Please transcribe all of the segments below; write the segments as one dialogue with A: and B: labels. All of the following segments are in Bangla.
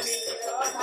A: Everybody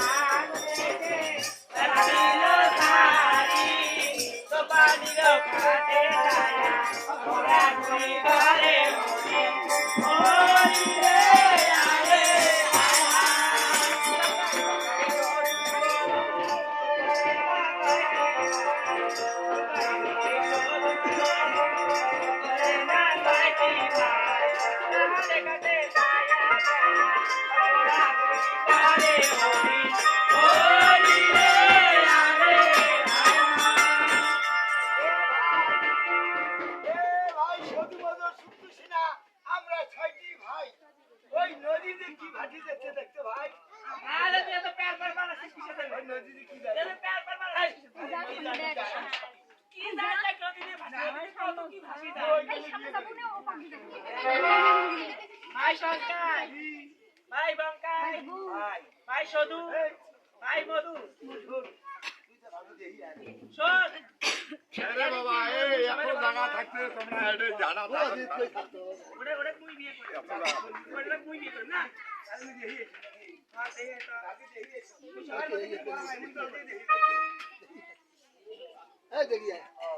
A: ছয়টি ভাই। ওই নদীতে কি ভাটি যাচ্ছে দেখতে ভাই? ওই নদীতে কি যাচ্ছে?
B: ভাই শঙ্কাই ভাই। বঙ্কাই। ভাই সধু ভাই মধু। শোন।
C: আরে বাবা এই এত জায়গা থাকতে তোমরা এটা জানা
B: ওটা ওটা তুই বিয়ে করে ওটা তুই বিয়ে করে না হ্যাঁ, দেখে তো। সবাই বলছে যে বড় ভাই, মুই বলতে দেখি।
A: এই দেখিয়ে ও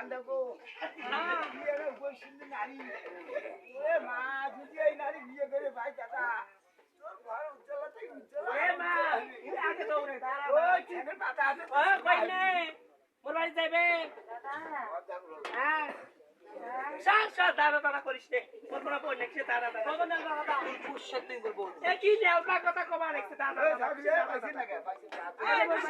A: এটি কান্দা গো বিয়ে না গো সুন্দর নারী ওরে মা যদি এই নারী বিয়ে করে ভাই দাদা তোর ঘর উজ্জ্বলা থেকে উজ্জ্বলা
B: মা, আগে দৌড়ে, দাঁড়া,
A: ও
B: দাঁড়া।
A: ঠিক পাতা আছে
B: ও, কই নেই? মোর বাড়ি যাইবে? হ্যাঁ। সর, সর, দাঁড়া, দাঁড়া করিস নে। মোর কোনো বই নেই, সে দাঁড়া, দাঁড়া। এ কি নেওটা কথা কবা রেখেছে, দাঁড়া, দাঁড়া, দাঁড়া,
A: পাইছি
B: দাঁড়া।
A: না পাইছি না
B: এই, বসে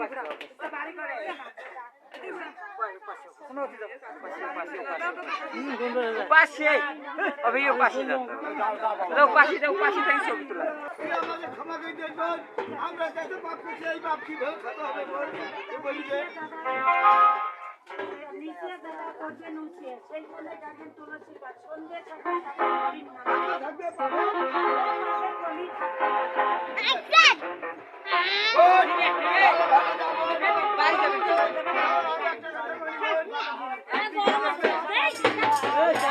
B: যাবে। বাড়ি করে।
D: উপাসে অভি উপাসে উপাসে উপাসে থেকে ছবি তোলা
A: এই আমাদের ক্ষমা করে দিন বোন। আমরা যাতে পাপ করছি এই পাপ কিভাবে খেতে হবে বোন? এ বলি যে
E: নিচে
A: good.